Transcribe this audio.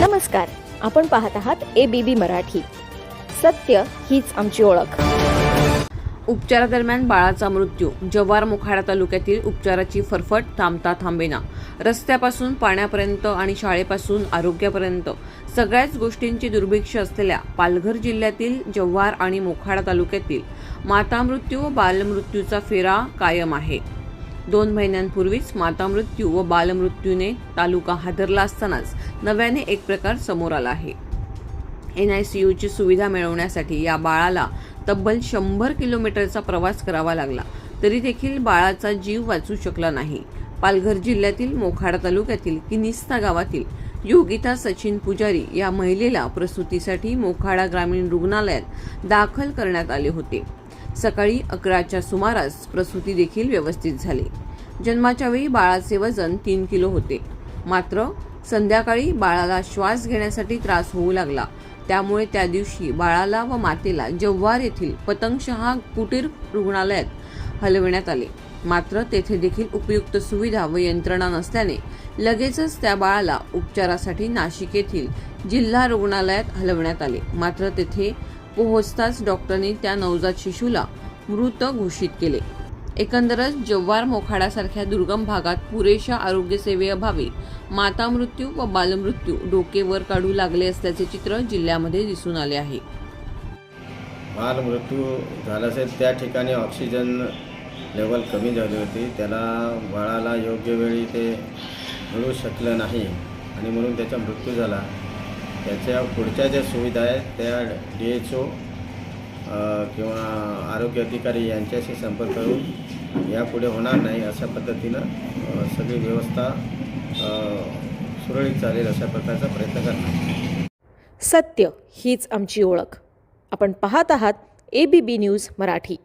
नमस्कार आपण पाहत आहात ए बी बी मराठी. सत्य हीच आमची ओळख. उपचारादरम्यान बाळाचा मृत्यू. जव्हार मोखाडा तालुक्यातील उपचाराची फरफट थांबता थांबेना. रस्त्यापासून पाण्यापर्यंत आणि शाळेपासून आरोग्यापर्यंत. सगळ्याच गोष्टींची दुर्भिक्ष असलेल्या पालघर जिल्ह्यातील जव्हार आणि मोखाडा तालुक्यातील माता मृत्यू व बालमृत्यूचा फेरा कायम आहे. दोन महिन्यांपूर्वीच माता मृत्यू व बालमृत्यूने तालुका हादरला असतानाच नव्याने एक प्रकार समोर आला आहे. एन आय सी यूची सुविधा मिळवण्यासाठी या बाळाला तब्बल शंभर किलोमीटरचा प्रवास करावा लागला तरी देखील बाळाचा जीव वाचू शकला नाही. पालघर जिल्ह्यातील मोखाडा तालुक्यातील किनिस्ता गावातील योगिता सचिन पुजारी या महिलेला प्रसूतीसाठी मोखाडा ग्रामीण रुग्णालयात दाखल करण्यात आले होते. सकाळी अकराच्या सुमारास प्रसूती देखील व्यवस्थित झाली. जन्माच्या वेळी बाळाचे वजन तीन किलो होते. मात्र संध्याकाळी बाळाला श्वास घेण्यासाठी त्रास होऊ लागला. त्यामुळे त्या दिवशी बाळाला व मातेला जव्हार येथील पतंगशहा कुटीर रुग्णालयात हलविण्यात आले. मात्र तेथे देखील उपयुक्त सुविधा व यंत्रणा नसल्याने लगेचच त्या बाळाला उपचारासाठी नाशिक येथील जिल्हा रुग्णालयात हलवण्यात आले. मात्र तेथे पोहोचताच डॉक्टरांनी त्या नवजात शिशूला मृत घोषित केले. एकंदरच जव्हार मोखाड्यासारख्या दुर्गम भागात पुरेशा आरोग्य सेवेअभावी माता मृत्यू व बालमृत्यू डोकेवर काढू लागले असल्याचे चित्र जिल्ह्यामध्ये दिसून आले आहे. बाल मृत्यू झाला असेल त्या ठिकाणी ऑक्सिजन लेवल कमी झाली होती. त्याला बाळाला योग्य वेळी ते मिळू शकलं नाही आणि म्हणून त्याचा मृत्यू झाला. त्याच्या पुढच्या ज्या सुविधा आहेत त्या डी एच ओ किंवा आरोग्य अधिकारी यांच्याशी संपर्क करून यापुढे होणार नाही अशा पद्धतीनं सगळी व्यवस्था सुरळीत चालेल अशा प्रकारचा प्रयत्न करणार. सत्य हीच आमची ओळख. आपण पाहत आहात A B B news Marathi.